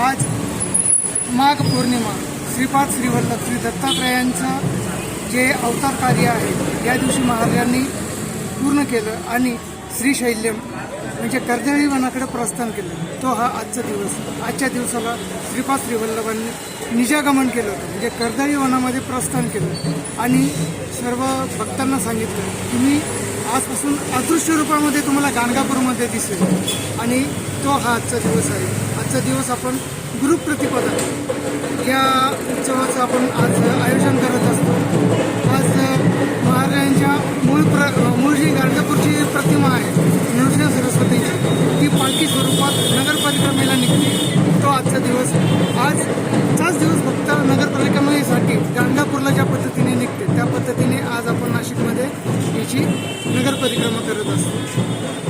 आज माघ पौर्णिमा श्रीपाद श्रीवल्लभ श्री दत्तात्रयांचं जे अवतार कार्य आहे या दिवशी महाराजांनी पूर्ण केलं आणि श्रीशैल्यम म्हणजे कर्दळी वनाकडे प्रस्थान केलं. तो हा आजचा दिवस. आजच्या दिवसाला श्रीपाद श्रीवल्लभांनी निजागमन केलं होतं. म्हणजे कर्दळी वनामध्ये प्रस्थान केलं. आणि सर्व भक्तांना सांगितलं तुम्ही आजपासून अदृश्य रूपामध्ये तुम्हाला गाणगापूरमध्ये दिसेल. आणि तो हा आजचा दिवस आहे. आजचा दिवस आपण गुरुप्रतिपदा या उत्सवाचं आपण आज आयोजन करत असतो. आज महाराजांच्या मूळ प्र मूळ जी गाणगापूरची प्रतिमा आहे. नृसिंह सरस्वतीची. ती पालखी स्वरूपात नगरपालिका निघते. तो आजचा दिवस. आजचाच दिवस फक्त नगरपालिका परिक्रमेसाठी गाणगापूरला ज्या पद्धतीने निघते त्या पद्धतीने आज आपण नाशिकमध्ये याची नगर परिक्रमा करत असतो.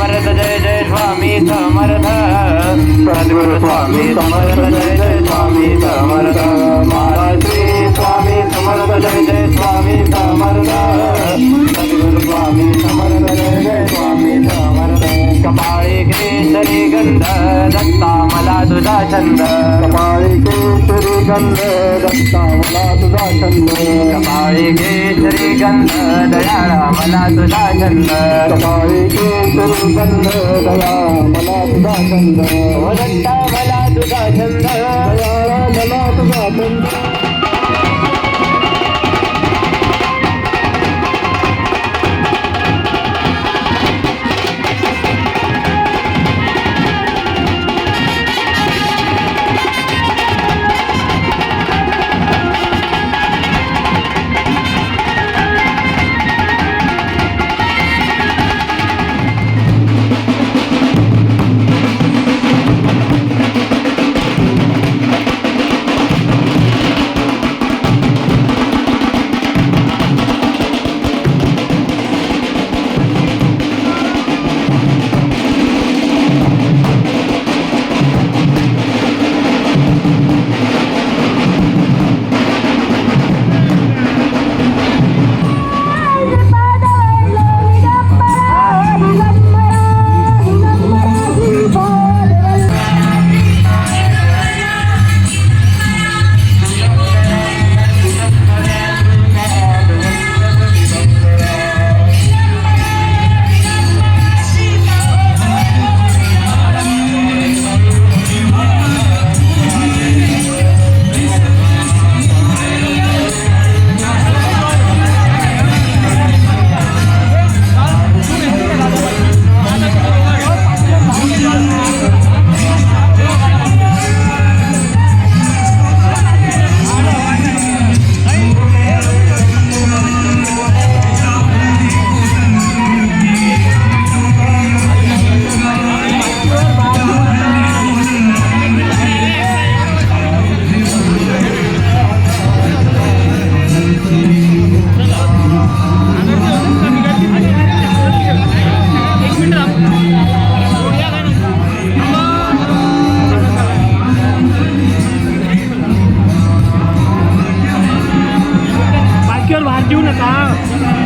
समर्थ जय जय स्वामी समर्थ. सद्गुरु स्वामी समर्थ जय जय स्वामी समर्थ. महाराज श्री स्वामी समर्थ जय जय स्वामी समर्थ. सद्गुरु स्वामी समर्थ जय जय स्वामी समर्थ. कपाळी केसरी गंध दत्ता मला तुझा छंद. कपाळी केसरी गंध दत्ता मला तुझा छंद. केशरी गंध दयाळा मला तुझा छंद कपाळी केशरी गंध दया मला तुझा छंद ओ मला तुझा छंद दयाळा मला तुझा छंद Good one, Junata.